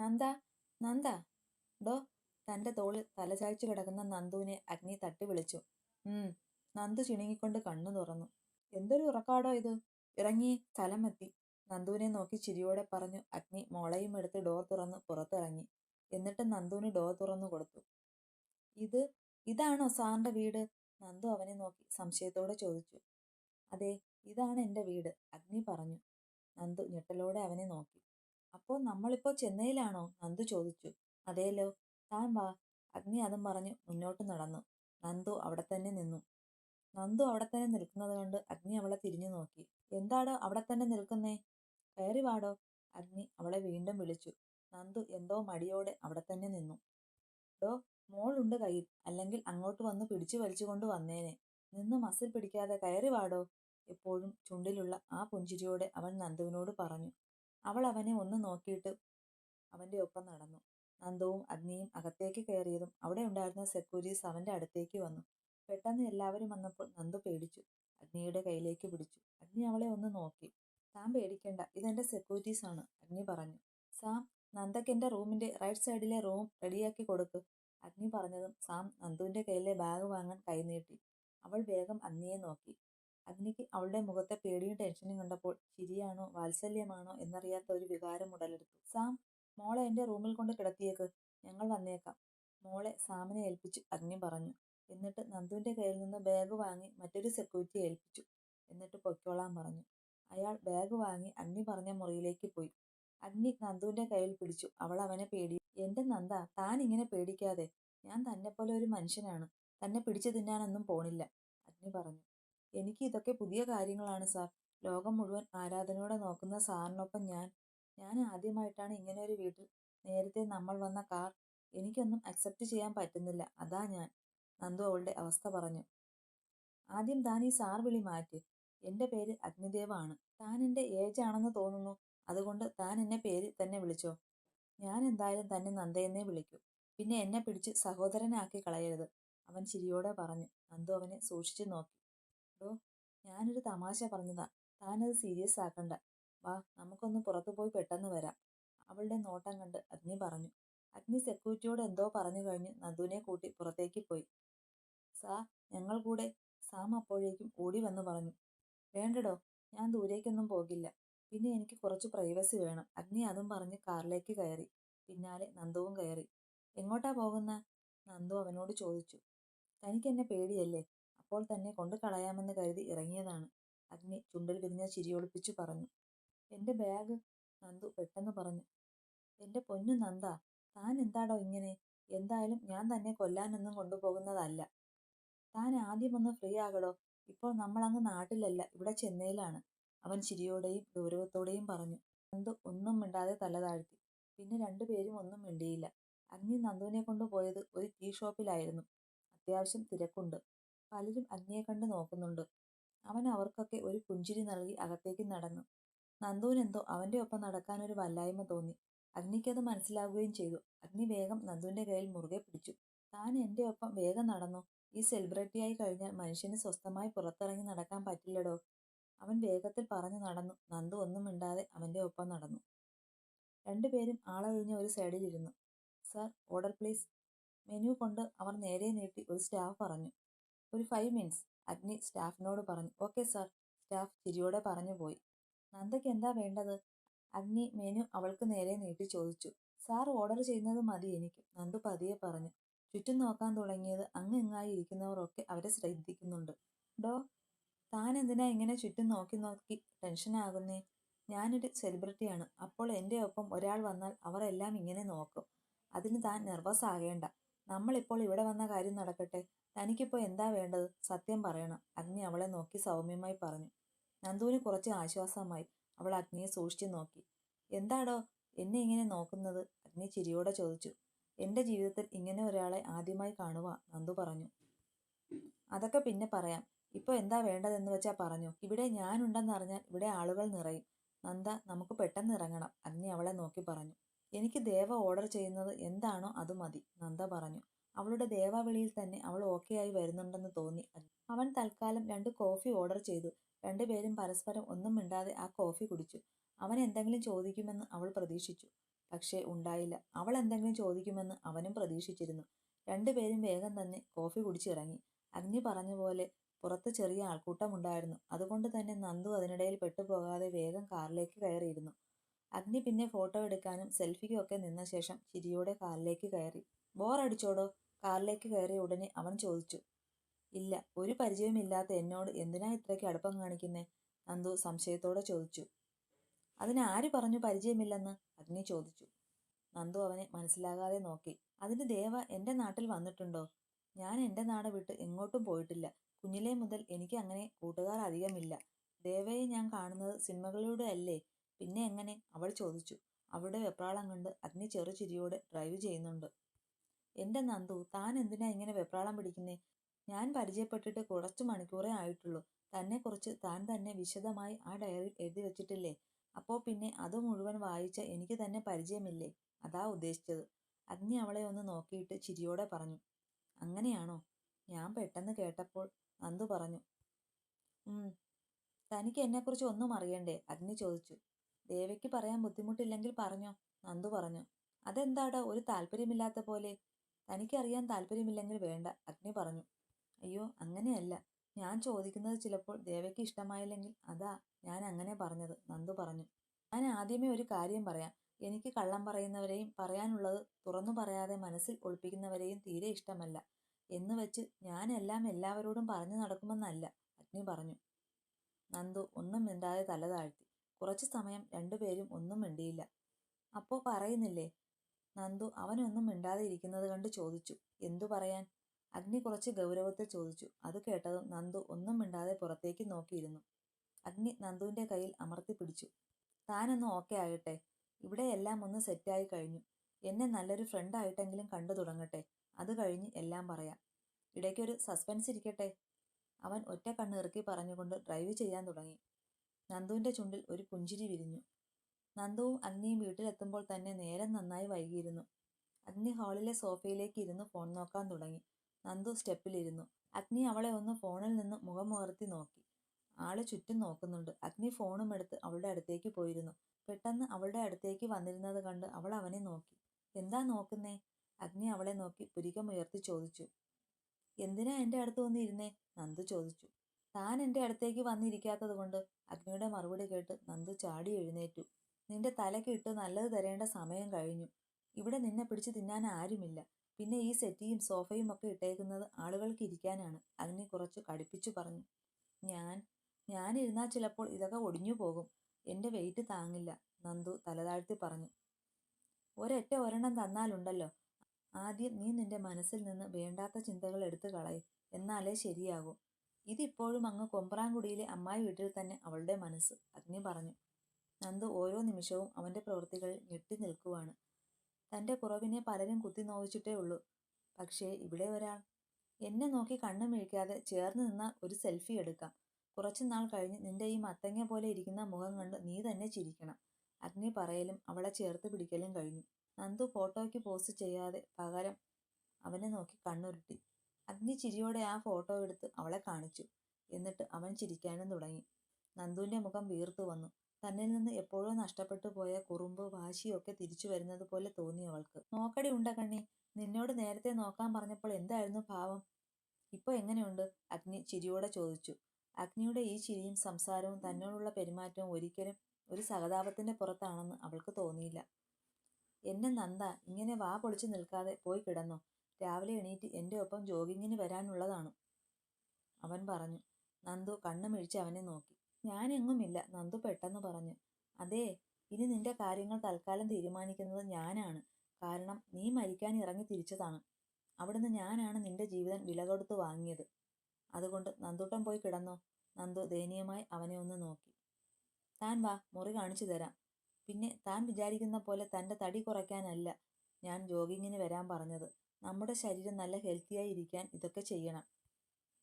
നന്ദ നന്ദ. ഡോ തന്റെ തോളിൽ തലചായ്ച്ചു കിടക്കുന്ന നന്ദുവിനെ അഗ്നി തട്ടി വിളിച്ചു. ഉം നന്ദു ചിണുങ്ങിക്കൊണ്ട് കണ്ണു തുറന്നു. എന്തൊരു ഉറക്കാടോ ഇത്? ഇറങ്ങി സ്ഥലമെത്തി. നന്ദുവിനെ നോക്കി ചിരിയോടെ പറഞ്ഞു അഗ്നി മോളയും എടുത്ത് ഡോർ തുറന്ന് പുറത്തിറങ്ങി. എന്നിട്ട് നന്ദുവിന് ഡോർ തുറന്നു കൊടുത്തു. ഇത് ഇതാണോ സാറിന്റെ വീട്? നന്ദു അവനെ നോക്കി സംശയത്തോടെ ചോദിച്ചു. അതെ ഇതാണ് എന്റെ വീട് അഗ്നി പറഞ്ഞു. നന്ദു ഞെട്ടലോടെ അവനെ നോക്കി. അപ്പോൾ നമ്മളിപ്പോ ചെന്നൈയിലാണോ? നന്ദു ചോദിച്ചു. അതേലോ. താൻ വാ. അഗ്നി അതും പറഞ്ഞ് മുന്നോട്ട് നടന്നു. നന്ദു അവിടെ തന്നെ നിന്നു. നന്ദു അവിടെ തന്നെ നിൽക്കുന്നത് കണ്ട് അഗ്നി അവളെ തിരിഞ്ഞു നോക്കി. എന്താടോ അവിടെ തന്നെ നിൽക്കുന്നേ? കയറി വാടോ. അഗ്നി അവളെ വീണ്ടും വിളിച്ചു. നന്ദു എന്തോ മടിയോടെ അവിടെ തന്നെ നിന്നു. ഡോ മോളുണ്ട് കയ്യിൽ. അല്ലെങ്കിൽ അങ്ങോട്ട് വന്ന് പിടിച്ചു വലിച്ചുകൊണ്ട് വന്നേനെ. നിന്ന് മസിൽ പിടിക്കാതെ കയറി വാടോ. എപ്പോഴും ചുണ്ടിലുള്ള ആ പുഞ്ചിരിയോടെ അവൻ നന്ദുവിനോട് പറഞ്ഞു. അവൾ അവനെ ഒന്ന് നോക്കിയിട്ട് അവന്റെ ഒപ്പം നടന്നു. നന്ദുവും അഗ്നിയും അകത്തേക്ക് കയറിയതും അവിടെ ഉണ്ടായിരുന്ന സെക്യൂരിറ്റീസ് അവന്റെ അടുത്തേക്ക് വന്നു. പെട്ടെന്ന് എല്ലാവരും വന്നപ്പോൾ നന്ദു പേടിച്ചു. അഗ്നിയുടെ കയ്യിലേക്ക് പിടിച്ചു. അഗ്നി അവളെ ഒന്ന് നോക്കി. താൻ പേടിക്കേണ്ട ഇതെന്റെ സെക്യൂരിറ്റീസ് ആണ് അഗ്നി പറഞ്ഞു. സാം നന്ദക്ക് എന്റെ റൂമിന്റെ റൈറ്റ് സൈഡിലെ റൂം റെഡിയാക്കി കൊടുക്ക് അഗ്നി പറഞ്ഞതും സാം നന്ദുവിന്റെ കയ്യിലെ ബാഗ് വാങ്ങാൻ കൈനീട്ടി. അവൾ വേഗം അഗ്നിയെ നോക്കി. അഗ്നിക്ക് അവളുടെ മുഖത്തെ പേടിയും ടെൻഷനും കണ്ടപ്പോൾ ചിരിയാണോ വാത്സല്യമാണോ എന്നറിയാത്ത ഒരു വികാരം ഉടലെടുത്തു. സാം മോളെ എന്റെ റൂമിൽ കൊണ്ട് കിടത്തിയേക്ക്. ഞങ്ങൾ വന്നേക്കാം. മോളെ സാമിനെ ഏൽപ്പിച്ചു അഗ്നി പറഞ്ഞു. എന്നിട്ട് നന്ദുവിന്റെ കയ്യിൽ നിന്ന് ബാഗ് വാങ്ങി മറ്റൊരു സെക്യൂരിറ്റി ഏൽപ്പിച്ചു. എന്നിട്ട് പൊയ്ക്കോളാൻ പറഞ്ഞു. അയാൾ ബാഗ് വാങ്ങി അഗ്നി പറഞ്ഞ മുറിയിലേക്ക് പോയി. അഗ്നി നന്ദുവിന്റെ കയ്യിൽ പിടിച്ചു. അവൾ അവനെ പേടി. എന്റെ നന്ദ താൻ ഇങ്ങനെ പേടിക്കാതെ. ഞാൻ തന്നെ പോലെ ഒരു മനുഷ്യനാണ്. തന്നെ പിടിച്ചു തിന്നാനൊന്നും പോണില്ല. അഗ്നി പറഞ്ഞു. എനിക്ക് ഇതൊക്കെ പുതിയ കാര്യങ്ങളാണ് സാർ. ലോകം മുഴുവൻ ആരാധനയോടെ നോക്കുന്ന സാറിനൊപ്പം ഞാൻ. ഞാൻ ആദ്യമായിട്ടാണ് ഇങ്ങനെ ഒരു വീട്ടിൽ നേരത്തെ നമ്മൾ വന്ന കാർ എനിക്കൊന്നും അക്സെപ്റ്റ് ചെയ്യാൻ പറ്റുന്നില്ല. അതാ ഞാൻ. നന്ദു അവളുടെ അവസ്ഥ പറഞ്ഞു. ആദ്യം താൻ ഈ സാർ വിളി മാറ്റി. എന്റെ പേര് അഗ്നിദേവാണ് താൻ എന്റെ ഏജ് ആണെന്ന് തോന്നുന്നു. അതുകൊണ്ട് താൻ എന്നെ പേര് തന്നെ വിളിച്ചോ. ഞാൻ എന്തായാലും തന്നെ നന്ദയെന്നേ വിളിക്കൂ. പിന്നെ എന്നെ പിടിച്ച് സഹോദരനാക്കി കളയരുത് അവൻ ചിരിയോടെ പറഞ്ഞു. നന്ദു അവനെ സൂക്ഷിച്ചു നോക്കി. ഡോ ഞാനൊരു തമാശ പറഞ്ഞതാ. താനത് സീരിയസ് ആക്കണ്ട. വാ നമുക്കൊന്ന് പുറത്തു പോയി പെട്ടെന്ന് വരാം. അവളുടെ നോട്ടം കണ്ട് അഗ്നി പറഞ്ഞു. അഗ്നി സെക്യൂരിറ്റിയോട് എന്തോ പറഞ്ഞു കഴിഞ്ഞ് നന്ദുവിനെ കൂട്ടി പുറത്തേക്ക് പോയി. സാ ഞങ്ങൾ കൂടെ സാം അപ്പോഴേക്കും ഓടി വന്ന് പറഞ്ഞു. വേണ്ടടോ ഞാൻ ദൂരേക്കൊന്നും പോകില്ല. പിന്നെ എനിക്ക് കുറച്ച് പ്രൈവസി വേണം. അഗ്നി അതും പറഞ്ഞ് കാറിലേക്ക് കയറി. പിന്നാലെ നന്ദുവും കയറി. എങ്ങോട്ടാ പോകുന്ന? നന്ദു അവനോട് ചോദിച്ചു. തനിക്ക് എന്നെ പേടിയല്ലേ? അപ്പോൾ തന്നെ കൊണ്ടു കളയാമെന്ന് കരുതി ഇറങ്ങിയതാണ്. അഗ്നി ചുണ്ടിൽ വിരിഞ്ഞ ചിരിയൊളിപ്പിച്ചു പറഞ്ഞു. എന്റെ ബാഗ് നന്ദു പെട്ടെന്ന് പറഞ്ഞു. എന്റെ പൊന്നു നന്ദ താൻ എന്താടോ ഇങ്ങനെ? എന്തായാലും ഞാൻ തന്നെ കൊല്ലാനൊന്നും കൊണ്ടുപോകുന്നതല്ല. താൻ ആദ്യം ഒന്ന് ഫ്രീ ആകടോ. ഇപ്പോൾ നമ്മളങ്ങ് നാട്ടിലല്ല ഇവിടെ ചെന്നൈയിലാണ് അവൻ ചിരിയോടെയും ഗൗരവത്തോടെയും പറഞ്ഞു. നന്ദു ഒന്നും മിണ്ടാതെ തല താഴ്ത്തി. പിന്നെ രണ്ടുപേരും ഒന്നും മിണ്ടിയില്ല. അഗ്നി നന്ദുവിനെ കൊണ്ടുപോയത് ഒരു ടീ ഷോപ്പിലായിരുന്നു. അത്യാവശ്യം തിരക്കുണ്ട്. പലരും അഗ്നിയെ കണ്ട് നോക്കുന്നുണ്ട്. അവൻ അവർക്കൊക്കെ ഒരു പുഞ്ചിരി നൽകി അകത്തേക്ക് നടന്നു. നന്ദുവിനെന്തോ അവന്റെ ഒപ്പം നടക്കാൻ ഒരു വല്ലായ്മ തോന്നി. അഗ്നിക്കത് മനസ്സിലാവുകയും ചെയ്തു. അഗ്നി വേഗം നന്ദുവിന്റെ കയ്യിൽ മുറുകെ പിടിച്ചു. താൻ എന്റെ ഒപ്പം വേഗം നടന്നു? ഈ സെലിബ്രിറ്റിയായി കഴിഞ്ഞാൽ മനുഷ്യന് സ്വസ്ഥമായി പുറത്തിറങ്ങി നടക്കാൻ പറ്റില്ലടോ? അവൻ വേഗത്തിൽ പറഞ്ഞു നടന്നു. നന്ദു ഒന്നും മിണ്ടാതെ അവന്റെ ഒപ്പം നടന്നു. രണ്ടുപേരും ആളൊഴിഞ്ഞ ഒരു സൈഡിലിരുന്നു. Sir order please. മെനു കൊണ്ട് അവർ നേരെ നീട്ടി ഒരു സ്റ്റാഫ് പറഞ്ഞു. ഒരു ഫൈവ് മിനിറ്റ്സ് അഗ്നി സ്റ്റാഫിനോട് പറഞ്ഞു ഓക്കെ സർ സ്റ്റാഫ് ചിരിയോടെ പറഞ്ഞു പോയി. നന്ദയ്ക്ക് എന്താ വേണ്ടത്? അഗ്നി മെനു അവൾക്ക് നേരെ നീട്ടി ചോദിച്ചു. സാർ ഓർഡർ ചെയ്യുന്നത് മതി എനിക്ക്. നന്ദു പതിയെ പറഞ്ഞു. ചുറ്റും നോക്കാൻ തുടങ്ങിയത് അങ്ങ് ഇങ്ങായി ഇരിക്കുന്നവരൊക്കെ അവരെ ശ്രദ്ധിക്കുന്നുണ്ട്. ഡോ താൻ എന്തിനാ ഇങ്ങനെ ചുറ്റും നോക്കി നോക്കി ടെൻഷനാകുന്നേ ഞാനൊരു സെലിബ്രിറ്റിയാണ് അപ്പോൾ എന്റെ ഒപ്പം ഒരാൾ വന്നാൽ അവർ എല്ലാം ഇങ്ങനെ നോക്കും. അതിന് താൻ നെർവസ് ആകേണ്ട. നമ്മളിപ്പോൾ ഇവിടെ വന്ന കാര്യം നടക്കട്ടെ. തനിക്കിപ്പോൾ എന്താ വേണ്ടത്? സത്യം പറയണം. അഗ്നി അവളെ നോക്കി സൗമ്യമായി പറഞ്ഞു. നന്ദുവിന് കുറച്ച് ആശ്വാസമായി. അവൾ അഗ്നിയെ സൂക്ഷിച്ചു നോക്കി. എന്താടോ? എന്നെ ഇങ്ങനെ നോക്കുന്നത്? അഗ്നി ചിരിയോടെ ചോദിച്ചു. എന്റെ ജീവിതത്തിൽ ഇങ്ങനെ ഒരാളെ ആദ്യമായി കാണുക നന്ദു പറഞ്ഞു. അതൊക്കെ പിന്നെ പറയാം. ഇപ്പൊ എന്താ വേണ്ടതെന്ന് വെച്ചാ പറഞ്ഞു. ഇവിടെ ഞാനുണ്ടെന്നറിഞ്ഞാൽ ഇവിടെ ആളുകൾ നിറയും. നന്ദ നമുക്ക് പെട്ടെന്ന് ഇറങ്ങണം. അഗ്നി അവളെ നോക്കി പറഞ്ഞു. എനിക്ക് ദേവ ഓർഡർ ചെയ്യുന്നത് എന്താണോ അത് മതി നന്ദ പറഞ്ഞു. അവളുടെ ദേവാവിളിയിൽ തന്നെ അവൾ ആയി വരുന്നുണ്ടെന്ന് തോന്നി. അവൻ തൽക്കാലം രണ്ട് കോഫി ഓർഡർ ചെയ്തു. രണ്ടുപേരും പരസ്പരം ഒന്നും മിണ്ടാതെ ആ കോഫി കുടിച്ചു. അവൻ എന്തെങ്കിലും ചോദിക്കുമെന്ന് അവൾ പ്രതീക്ഷിച്ചു. പക്ഷേ ഉണ്ടായില്ല. അവൾ എന്തെങ്കിലും ചോദിക്കുമെന്ന് അവനും പ്രതീക്ഷിച്ചിരുന്നു. രണ്ടുപേരും വേഗം തന്നെ കോഫി കുടിച്ചിറങ്ങി. അഗ്നി പറഞ്ഞ പോലെ പുറത്ത് ചെറിയ ആൾക്കൂട്ടമുണ്ടായിരുന്നു. അതുകൊണ്ട് തന്നെ നന്ദു അതിനിടയിൽ പെട്ടുപോകാതെ വേഗം കാറിലേക്ക് കയറിയിരുന്നു. അഗ്നി പിന്നെ ഫോട്ടോ എടുക്കാനും സെൽഫിക്കും ഒക്കെ നിന്ന ശേഷം ചിരിയോടെ കാറിലേക്ക് കയറി. ബോറടിച്ചോടോ കാറിലേക്ക് കയറിയ ഉടനെ അവൻ ചോദിച്ചു ഇല്ല ഒരു പരിചയമില്ലാത്ത എന്നോട് എന്തിനാ ഇത്രയ്ക്ക് അടുപ്പം കാണിക്കുന്നേ? നന്ദു സംശയത്തോടെ ചോദിച്ചു. അതിന് ആര് പറഞ്ഞു പരിചയമില്ലെന്ന്? അഗ്നി ചോദിച്ചു. നന്ദു അവനെ മനസ്സിലാകാതെ നോക്കി. അതിന് ദേവ എന്റെ നാട്ടിൽ വന്നിട്ടുണ്ടോ? ഞാൻ എന്റെ നാട് വിട്ട് എങ്ങോട്ടും പോയിട്ടില്ല. കുഞ്ഞിലേ മുതൽ എനിക്ക് അങ്ങനെ കൂട്ടുകാർ അധികമില്ല. ദേവയെ ഞാൻ കാണുന്നത് സിനിമകളിലൂടെ അല്ലേ? പിന്നെ എങ്ങനെ? അവൾ ചോദിച്ചു. അവളുടെ വെപ്രാളം കണ്ട് അഗ്നി ചെറു ചിരിയോടെ ഡ്രൈവ് ചെയ്യുന്നുണ്ട്. എന്റെ നന്ദു താൻ എന്തിനാ ഇങ്ങനെ വെപ്രാളം പിടിക്കുന്നേ? ഞാൻ പരിചയപ്പെട്ടിട്ട് കുറച്ച് മണിക്കൂറേ ആയിട്ടുള്ളൂ. തന്നെക്കുറിച്ച് താൻ തന്നെ വിശദമായി ആ ഡയറിയിൽ എഴുതി വെച്ചിട്ടില്ലേ? അപ്പോൾ പിന്നെ അത് മുഴുവൻ വായിച്ച എനിക്ക് തന്നെ പരിചയമില്ലേ? അതാ ഉദ്ദേശിച്ചത്. അഗ്നി അവളെ ഒന്ന് നോക്കിയിട്ട് ചിരിയോടെ പറഞ്ഞു. അങ്ങനെയാണോ? ഞാൻ പെട്ടെന്ന് കേട്ടപ്പോൾ നന്ദു പറഞ്ഞു. തനിക്ക് എന്നെക്കുറിച്ച് ഒന്നും അറിയണ്ടേ? അഗ്നി ചോദിച്ചു. ദേവയ്ക്ക് പറയാൻ ബുദ്ധിമുട്ടില്ലെങ്കിൽ പറഞ്ഞോ? നന്ദു പറഞ്ഞു. അതെന്താടാ? ഒരു താല്പര്യമില്ലാത്ത പോലെ തനിക്കറിയാൻ താല്പര്യമില്ലെങ്കിൽ വേണ്ട അഗ്നി പറഞ്ഞു. അയ്യോ അങ്ങനെയല്ല. ഞാൻ ചോദിക്കുന്നത് ചിലപ്പോൾ ദേവയ്ക്ക് ഇഷ്ടമായില്ലെങ്കിൽ അതാ ഞാൻ അങ്ങനെ പറഞ്ഞത് നന്ദു പറഞ്ഞു. ഞാൻ ആദ്യമേ ഒരു കാര്യം പറയാം. എനിക്ക് കള്ളം പറയുന്നവരെയും പറയാനുള്ളത് തുറന്നു പറയാതെ മനസ്സിൽ ഒളിപ്പിക്കുന്നവരെയും തീരെ ഇഷ്ടമല്ല. എന്ന് വെച്ച് ഞാനെല്ലാം എല്ലാവരോടും പറഞ്ഞു നടക്കുമെന്നല്ല അഗ്നി പറഞ്ഞു. നന്ദു ഒന്നും മിണ്ടാതെ തല താഴ്ത്തി. കുറച്ചു സമയം രണ്ടുപേരും ഒന്നും മിണ്ടിയില്ല. അപ്പോ പറയുന്നില്ലേ നന്ദു അവനൊന്നും മിണ്ടാതെ ഇരിക്കുന്നത് കണ്ട് ചോദിച്ചു എന്തു പറയാൻ? അഗ്നി കുറച്ച് ഗൗരവത്തിൽ ചോദിച്ചു. അത് കേട്ടതും നന്ദു ഒന്നും മിണ്ടാതെ പുറത്തേക്ക് നോക്കിയിരുന്നു. അഗ്നി നന്ദുവിന്റെ കയ്യിൽ അമർത്തി പിടിച്ചു. താനൊന്ന് ഓക്കെ ആകട്ടെ. ഇവിടെ എല്ലാം ഒന്ന് സെറ്റായി കഴിഞ്ഞു. എന്നെ നല്ലൊരു ഫ്രണ്ട് ആയിട്ടെങ്കിലും കണ്ടു തുടങ്ങട്ടെ. അത് കഴിഞ്ഞ് എല്ലാം പറയാം. ഇടയ്ക്കൊരു സസ്പെൻസ് ഇരിക്കട്ടെ? അവൻ ഒറ്റ കണ്ണിറുക്കി പറഞ്ഞുകൊണ്ട് ഡ്രൈവ് ചെയ്യാൻ തുടങ്ങി. നന്ദുവിന്റെ ചുണ്ടിൽ ഒരു പുഞ്ചിരി വിരിഞ്ഞു. നന്ദുവും അഗ്നിയും വീട്ടിലെത്തുമ്പോൾ തന്നെ നേരം നന്നായി വൈകിയിരുന്നു. അഗ്നി ഹാളിലെ സോഫയിലേക്ക് ഇരുന്ന് ഫോൺ നോക്കാൻ തുടങ്ങി. നന്ദു സ്റ്റെപ്പിലിരുന്നു. അഗ്നി അവളെ ഒന്ന് ഫോണിൽ നിന്ന് മുഖമുയർത്തി നോക്കി. ആൾ ചുറ്റും നോക്കുന്നുണ്ട്. അഗ്നി ഫോണും എടുത്ത് അവളുടെ അടുത്തേക്ക് പോയിരുന്നു. പെട്ടെന്ന് അവളുടെ അടുത്തേക്ക് വന്നിരുന്നത് കണ്ട് അവൾ അവനെ നോക്കി. എന്താ നോക്കുന്നേ? അഗ്നി അവളെ നോക്കി പുരികമുയർത്തി ചോദിച്ചു. എന്തിനാ എന്റെ അടുത്ത് വന്നിരുന്നേ? നന്ദു ചോദിച്ചു. താൻ എന്റെ അടുത്തേക്ക് വന്നിരിക്കാത്തത് കൊണ്ട് അഗ്നിയുടെ മറുപടി കേട്ട് നന്ദു ചാടി എഴുന്നേറ്റു. നിന്റെ തലയ്ക്ക് ഇട്ട് നല്ലത് തരേണ്ട സമയം കഴിഞ്ഞു. ഇവിടെ നിന്നെ പിടിച്ചു തിന്നാൻ ആരുമില്ല. പിന്നെ ഈ സെറ്റിയും സോഫയും ഒക്കെ ഇട്ടേക്കുന്നത് ആളുകൾക്ക് ഇരിക്കാനാണ്. അതിനെ കുറച്ച് കടുപ്പിച്ചു പറഞ്ഞു. ഞാൻ ഞാനിരുന്നാൽ ചിലപ്പോൾ ഇതൊക്കെ ഒടിഞ്ഞു പോകും. എന്റെ വെയിറ്റ് താങ്ങില്ല നന്ദു തലതാഴ്ത്തി പറഞ്ഞു. ഒരൊറ്റ ഒരെണ്ണം തന്നാലുണ്ടല്ലോ. ആദ്യം നീ നിന്റെ മനസ്സിൽ നിന്ന് വേണ്ടാത്ത ചിന്തകൾ എടുത്തു കളയും. എന്നാലേ ശരിയാകൂ. ഇതിപ്പോഴും അങ്ങ് കൊമ്പ്രാൻകുടിയിലെ അമ്മായി വീട്ടിൽ തന്നെ അവളുടെ മനസ്സ് അഗ്നി പറഞ്ഞു. നന്ദു ഓരോ നിമിഷവും അവന്റെ പ്രവൃത്തികൾ ഞെട്ടി നിൽക്കുവാണ്. തന്റെ കുറവിനെ പലരും കുത്തി നോവിച്ചിട്ടേ ഉള്ളൂ. പക്ഷേ ഇവിടെ ഒരാൾ. എന്നെ നോക്കി കണ്ണു മിഴിക്കാതെ ചേർന്ന് നിന്ന ഒരു സെൽഫി എടുക്കാം. കുറച്ചു നാൾ കഴിഞ്ഞ് നിന്റെ ഈ മത്തങ്ങ പോലെ ഇരിക്കുന്ന മുഖം കണ്ട് നീ തന്നെ ചിരിക്കണം. അഗ്നി പറയലും അവളെ ചേർത്ത് പിടിക്കലും കഴിഞ്ഞു. നന്ദു ഫോട്ടോയ്ക്ക് പോസ്റ്റ് ചെയ്യാതെ പകരം അവനെ നോക്കി കണ്ണുരുട്ടി. അഗ്നി ചിരിയോടെ ആ ഫോട്ടോ എടുത്ത് അവളെ കാണിച്ചു. എന്നിട്ട് അവൻ ചിരിക്കാനും തുടങ്ങി. നന്ദുവിന്റെ മുഖം വീർത്തു വന്നു. തന്നിൽ നിന്ന് എപ്പോഴോ നഷ്ടപ്പെട്ടു പോയ കുറുമ്പ് വാശിയൊക്കെ തിരിച്ചു വരുന്നത് പോലെ തോന്നി അവൾക്ക്. നോക്കടി ഉണ്ട കണ്ണി നിന്നോട് നേരത്തെ നോക്കാൻ പറഞ്ഞപ്പോൾ എന്തായിരുന്നു ഭാവം ഇപ്പൊ എങ്ങനെയുണ്ട്? അഗ്നി ചിരിയോടെ ചോദിച്ചു. അഗ്നിയുടെ ഈ ചിരിയും സംസാരവും തന്നോടുള്ള പെരുമാറ്റവും ഒരിക്കലും ഒരു സഹതാപത്തിന്റെ പുറത്താണെന്ന് അവൾക്ക് തോന്നിയില്ല. എന്നെ നന്ദ ഇങ്ങനെ വാ പൊളിച്ചു നിൽക്കാതെ പോയി കിടന്നു. രാവിലെ എണീറ്റ് എന്റെ ഒപ്പം ജോഗിങ്ങിന് വരാനുള്ളതാണ് അവൻ പറഞ്ഞു. നന്ദു കണ്ണുമിഴിച്ച് അവനെ നോക്കി. ഞാനെങ്ങുമില്ല. നന്ദു പെട്ടെന്ന് പറഞ്ഞു. അതെ ഇനി നിന്റെ കാര്യങ്ങൾ തൽക്കാലം തീരുമാനിക്കുന്നത് ഞാനാണ്. കാരണം നീ മരിക്കാൻ ഇറങ്ങി തിരിച്ചതാണ്. അവിടുന്ന് ഞാനാണ് നിന്റെ ജീവിതം വില കൊടുത്ത് വാങ്ങിയത്. അതുകൊണ്ട് നന്ദൂട്ടൻ പോയി കിടന്നോ. നന്ദു ദയനീയമായി അവനെ ഒന്ന് നോക്കി. താൻ വാ മുറി കാണിച്ചു തരാം. പിന്നെ താൻ വിചാരിക്കുന്ന പോലെ തന്റെ തടി കുറയ്ക്കാനല്ല ഞാൻ ജോഗിങ്ങിന് വരാൻ പറഞ്ഞത്. നമ്മുടെ ശരീരം നല്ല ഹെൽത്തിയായി ഇരിക്കാൻ ഇതൊക്കെ ചെയ്യണം.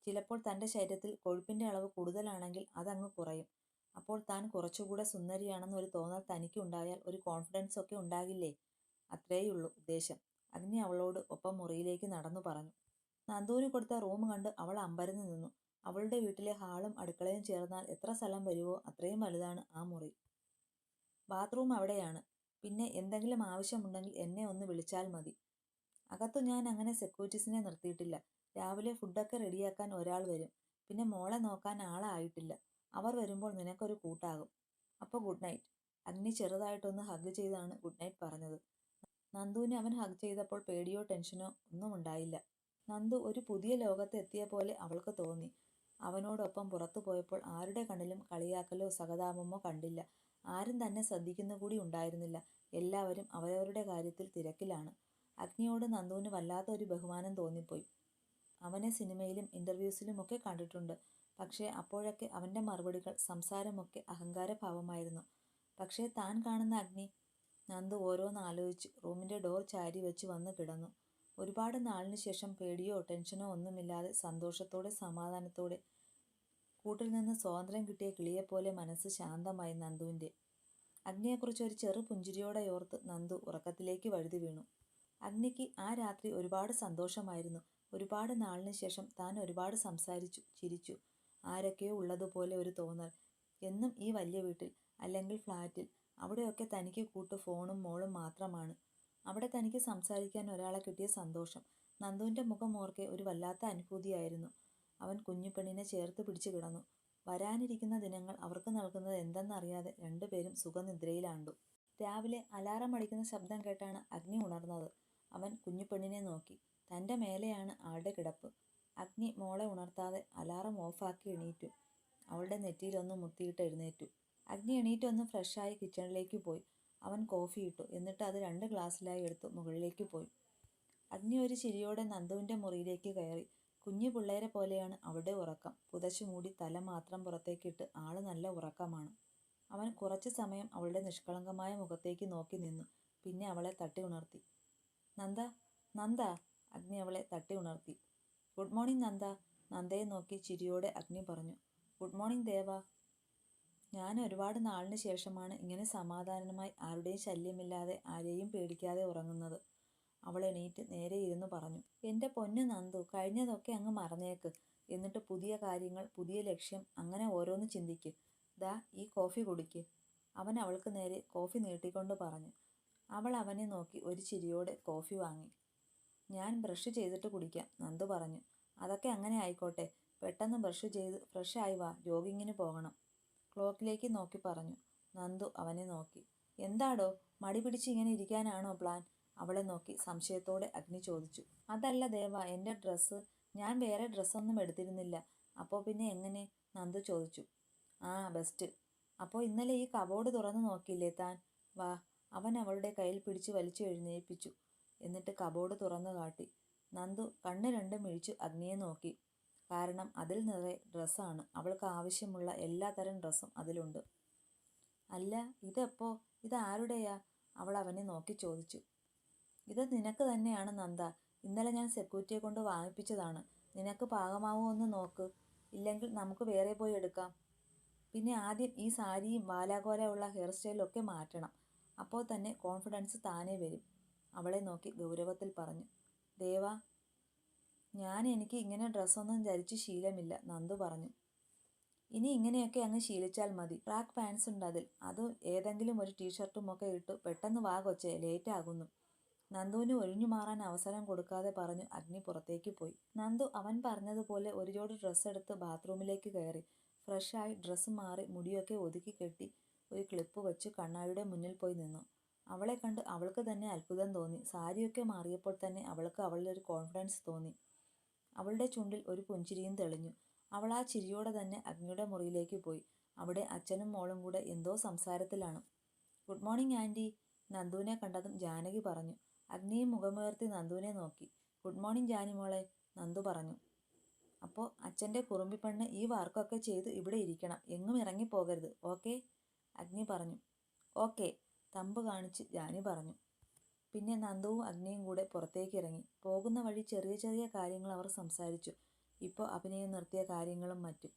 ചിലപ്പോൾ തന്റെ ശരീരത്തിൽ കൊഴുപ്പിന്റെ അളവ് കൂടുതലാണെങ്കിൽ അതങ്ങ് കുറയും. അപ്പോൾ താൻ കുറച്ചുകൂടെ സുന്ദരിയാണെന്നൊരു തോന്നൽ തനിക്കുണ്ടായാൽ ഒരു കോൺഫിഡൻസ് ഒക്കെ ഉണ്ടാകില്ലേ? അത്രേയുള്ളൂ ഉദ്ദേശം. അതിനെ അവളോട് ഒപ്പം മുറിയിലേക്ക് നടന്നു പറഞ്ഞു. നന്ദൂരി കൊടുത്ത റൂം കണ്ട് അവൾ അമ്പരന്ന് നിന്നു. അവളുടെ വീട്ടിലെ ഹാളും അടുക്കളയും ചേർന്നാൽ എത്ര സ്ഥലം വരുമോ അത്രയും വലുതാണ് ആ മുറി. ബാത്റൂം അവിടെയാണ്. പിന്നെ എന്തെങ്കിലും ആവശ്യമുണ്ടെങ്കിൽ എന്നെ ഒന്ന് വിളിച്ചാൽ മതി. അകത്തു ഞാൻ അങ്ങനെ സെക്യൂരിറ്റീസിനെ നിർത്തിയിട്ടില്ല. രാവിലെ ഫുഡൊക്കെ റെഡിയാക്കാൻ ഒരാൾ വരും. പിന്നെ മോളെ നോക്കാൻ ആളായിട്ടില്ല. അവർ വരുമ്പോൾ നിനക്കൊരു കൂട്ടാകും. അപ്പോൾ ഗുഡ് നൈറ്റ് അഗ്നി ചെറുതായിട്ടൊന്ന് ഹഗ് ചെയ്താണ് ഗുഡ് നൈറ്റ് പറഞ്ഞത്. നന്ദുവിനെ അവൻ ഹഗ് ചെയ്തപ്പോൾ പേടിയോ ടെൻഷനോ ഒന്നും ഉണ്ടായില്ല. നന്ദു ഒരു പുതിയ ലോകത്ത് എത്തിയ പോലെ അവൾക്ക് തോന്നി. അവനോടൊപ്പം പുറത്തു പോയപ്പോൾ ആരുടെ കണ്ണിലും കളിയാക്കലോ സഹതാപമോ കണ്ടില്ല. ആരും തന്നെ ശ്രദ്ധിക്കുന്ന കൂടി ഉണ്ടായിരുന്നില്ല. എല്ലാവരും അവരവരുടെ കാര്യത്തിൽ തിരക്കിലാണ്. അഗ്നിയോട് നന്ദുവിന് വല്ലാത്തൊരു ബഹുമാനം തോന്നിപ്പോയി. അവനെ സിനിമയിലും ഇന്റർവ്യൂസിലുമൊക്കെ കണ്ടിട്ടുണ്ട്. പക്ഷേ അപ്പോഴൊക്കെ അവന്റെ മറുപടികൾ സംസാരമൊക്കെ അഹങ്കാരഭാവമായിരുന്നു. പക്ഷേ താൻ കാണുന്ന അഗ്നി നന്ദു ഓരോന്ന് ആലോചിച്ച് റൂമിന്റെ ഡോർ ചാരി വെച്ച് വന്ന് കിടന്നു. ഒരുപാട് നാളിന് ശേഷം പേടിയോ ടെൻഷനോ ഒന്നുമില്ലാതെ സന്തോഷത്തോടെ സമാധാനത്തോടെ കൂട്ടിൽ നിന്ന് സ്വാതന്ത്ര്യം കിട്ടിയ കിളിയെപ്പോലെ മനസ്സ് ശാന്തമായി നന്ദുവിന്റെ അഗ്നിയെക്കുറിച്ച് ഒരു ചെറു പുഞ്ചിരിയോടെ ഓർത്ത് നന്ദു ഉറക്കത്തിലേക്ക് വഴുതി വീണു. അഗ്നിക്ക് ആ രാത്രി ഒരുപാട് സന്തോഷമായിരുന്നു. ഒരുപാട് നാളിന് ശേഷം താൻ ഒരുപാട് സംസാരിച്ചു ചിരിച്ചു. ആരൊക്കെയോ ഉള്ളതുപോലെ ഒരു തോന്നൽ. എന്നും ഈ വലിയ വീട്ടിൽ അല്ലെങ്കിൽ ഫ്ലാറ്റിൽ അവിടെയൊക്കെ തനിക്ക് കൂട്ട് ഫോണും മോളും മാത്രമാണ്. അവിടെ തനിക്ക് സംസാരിക്കാൻ ഒരാളെ കിട്ടിയ സന്തോഷം. നന്ദുവിന്റെ മുഖം ഓർക്കെ ഒരു വല്ലാത്ത അനുഭൂതിയായിരുന്നു. അവൻ കുഞ്ഞുപെണ്ണിനെ ചേർത്ത് പിടിച്ചു കിടന്നു. വരാനിരിക്കുന്ന ദിനങ്ങൾ അവർക്ക് നൽകുന്നത് എന്തെന്നറിയാതെ രണ്ടുപേരും സുഖനിദ്രയിലാണ്ടു. രാവിലെ അലാറം അടിക്കുന്ന ശബ്ദം കേട്ടാണ് അഗ്നി ഉണർന്നത്. അവൻ കുഞ്ഞുപെണ്ണിനെ നോക്കി. തന്റെ മേലെയാണ് ആളുടെ കിടപ്പ്. അഗ്നി മോളെ ഉണർത്താതെ അലാറം ഓഫാക്കി എണീറ്റു. അവളുടെ നെറ്റിയിലൊന്ന് മുത്തിയിട്ട് എഴുന്നേറ്റു. അഗ്നി എണീറ്റൊന്ന് ഫ്രഷായി കിച്ചണിലേക്ക് പോയി. അവൻ കോഫി ഇട്ടു. എന്നിട്ട് അത് രണ്ട് ഗ്ലാസ്സിലായി എടുത്തു മുകളിലേക്ക് പോയി. അഗ്നി ഒരു ചിരിയോടെ നന്ദുവിന്റെ മുറിയിലേക്ക് കയറി. കുഞ്ഞു പിള്ളേരെ പോലെയാണ് അവളുടെ ഉറക്കം. പുതച്ചു മൂടി തല മാത്രം പുറത്തേക്കിട്ട് ആൾ നല്ല ഉറക്കമാണ്. അവൻ കുറച്ചു സമയം അവളുടെ നിഷ്കളങ്കമായ മുഖത്തേക്ക് നോക്കി നിന്നു. പിന്നെ അവളെ തട്ടി ഉണർത്തി. നന്ദ നന്ദ അഗ്നി അവളെ തട്ടി ഉണർത്തി. ഗുഡ് മോർണിംഗ് നന്ദ നന്ദയെ നോക്കി ചിരിയോടെ അഗ്നി പറഞ്ഞു. Good morning Deva. ഞാൻ ഒരുപാട് നാളിന് ശേഷമാണ് ഇങ്ങനെ സമാധാനമായി ആരുടെയും ശല്യമില്ലാതെ ആരെയും പേടിക്കാതെ ഉറങ്ങുന്നത് അവൾ എണീറ്റ് നേരെ ഇരുന്ന് പറഞ്ഞു. എന്റെ പൊന്നു നന്ദു കഴിഞ്ഞതൊക്കെ അങ്ങ് മറന്നേക്ക്. എന്നിട്ട് പുതിയ കാര്യങ്ങൾ പുതിയ ലക്ഷ്യം അങ്ങനെ ഓരോന്ന് ചിന്തിക്ക്. ദാ ഈ കോഫി കുടിക്ക്. അവൻ അവൾക്ക് നേരെ കോഫി നീട്ടിക്കൊണ്ട് പറഞ്ഞു. അവൾ അവനെ നോക്കി ഒരു ചിരിയോടെ കോഫി വാങ്ങി. ഞാൻ ബ്രഷ് ചെയ്തിട്ട് കുടിക്കാം നന്ദു പറഞ്ഞു. അതൊക്കെ അങ്ങനെ ആയിക്കോട്ടെ. പെട്ടെന്ന് ബ്രഷ് ചെയ്ത് ഫ്രഷായി വാ. ജോഗിങ്ങിന് പോകണം. ക്ലോക്കിലേക്ക് നോക്കി പറഞ്ഞു. നന്ദു അവനെ നോക്കി. എന്താടോ? മടി പിടിച്ച് ഇങ്ങനെ ഇരിക്കാനാണോ പ്ലാൻ? അവളെ നോക്കി സംശയത്തോടെ അഗ്നി ചോദിച്ചു. അതല്ല ദേവ എന്റെ ഡ്രസ്സ്. ഞാൻ വേറെ ഡ്രസ്സൊന്നും എടുത്തിരുന്നില്ല. അപ്പോൾ പിന്നെ എങ്ങനെ? നന്ദു ചോദിച്ചു. ആ ബെസ്റ്റ്. അപ്പോൾ ഇന്നലെ ഈ കബോർഡ് തുറന്ന് നോക്കിയില്ലേ താൻ? വാ അവൻ അവളുടെ കയ്യിൽ പിടിച്ച് വലിച്ചു എഴുന്നേൽപ്പിച്ചു. എന്നിട്ട് കബോർഡ് തുറന്നു കാട്ടി. നന്ദു കണ്ണ് രണ്ടും മിഴിച്ചു അഗ്നിയെ നോക്കി. കാരണം അതിൽ നിറയെ ഡ്രസ്സാണ്. അവൾക്ക് ആവശ്യമുള്ള എല്ലാ തരം ഡ്രസ്സും അതിലുണ്ട്. അല്ല ഇതെപ്പോ? ഇത് ആരുടെയാ? അവൾ അവനെ നോക്കി ചോദിച്ചു. ഇത് നിനക്ക് തന്നെയാണ് നന്ദ. ഇന്നലെ ഞാൻ സെക്യൂരിറ്റിയെ കൊണ്ട് വാങ്ങിപ്പിച്ചതാണ്. നിനക്ക് പാകമാവോ നോക്ക്. ഇല്ലെങ്കിൽ നമുക്ക് വേറെ പോയി എടുക്കാം. പിന്നെ ആദ്യം ഈ സാരിയും വാലാകോല ഉള്ള ഹെയർ സ്റ്റൈലൊക്കെ മാറ്റണം. അപ്പോൾ തന്നെ കോൺഫിഡൻസ് താനേ വരും. അവളെ നോക്കി ഗൗരവത്തിൽ പറഞ്ഞു. ദേവ ഞാൻ എനിക്ക് ഇങ്ങനെ ഡ്രസ്സൊന്നും ധരിച്ച് ശീലമില്ല നന്ദു പറഞ്ഞു. ഇനി ഇങ്ങനെയൊക്കെ അങ്ങ് ശീലിച്ചാൽ മതി. ട്രാക്ക് പാൻസ് ഉണ്ട് അതിൽ. അത് ഏതെങ്കിലും ഒരു ടീഷർട്ടും ഒക്കെ ഇട്ട് പെട്ടെന്ന് വാ കൊച്ചേ ലേറ്റ് ആകുന്നു. നന്ദുവിന് ഒഴിഞ്ഞു മാറാൻ അവസരം കൊടുക്കാതെ പറഞ്ഞു അഗ്നി പുറത്തേക്ക് പോയി. നന്ദു അവൻ പറഞ്ഞതുപോലെ ഒരു ജോഡി ഡ്രസ്സ് എടുത്ത് ബാത്റൂമിലേക്ക് കയറി. ഫ്രഷായി ഡ്രസ്സ് മാറി മുടിയൊക്കെ ഒതുക്കി കെട്ടി. ഒരു ക്ലിപ്പ് വെച്ച് കണ്ണാടിയുടെ മുന്നിൽ പോയി നിന്നു. അവളെ കണ്ട് അവൾക്ക് തന്നെ അത്ഭുതം തോന്നി. സാരിയൊക്കെ മാറിയപ്പോൾ തന്നെ അവൾക്ക് അവളുടെ ഒരു കോൺഫിഡൻസ് തോന്നി. അവളുടെ ചുണ്ടിൽ ഒരു പുഞ്ചിരിയും തെളിഞ്ഞു. അവൾ ആ ചിരിയോടെ തന്നെ അഗ്നിയുടെ മുറിയിലേക്ക് പോയി. അവിടെ അച്ഛനും മോളും കൂടെ എന്തോ സംസാരത്തിലാണ്. ഗുഡ് മോർണിംഗ് ആന്റി നന്ദുവിനെ കണ്ടതും ജാനകി പറഞ്ഞു. അഗ്നിയും മുഖമുയർത്തി നന്ദുവിനെ നോക്കി. ഗുഡ് മോർണിംഗ് ജാനി മോളെ നന്ദു പറഞ്ഞു. അപ്പോൾ അച്ഛന്റെ കുറുമ്പിപ്പെണ്ണ് ഈ വർക്കൊക്കെ ചെയ്ത് ഇവിടെ ഇരിക്കണം. എങ്ങും ഇറങ്ങിപ്പോകരുത്. ഓക്കെ? അഗ്നി പറഞ്ഞു. ഓക്കെ തമ്പ് കാണിച്ച് ജാനി പറഞ്ഞു. പിന്നെ നന്ദുവും അഗ്നിയും കൂടെ പുറത്തേക്ക് ഇറങ്ങി പോകുന്ന വഴി ചെറിയ ചെറിയ കാര്യങ്ങൾ അവർ സംസാരിച്ചു. ഇപ്പോൾ അഭിനയം നിർത്തിയ കാര്യങ്ങളും മറ്റും.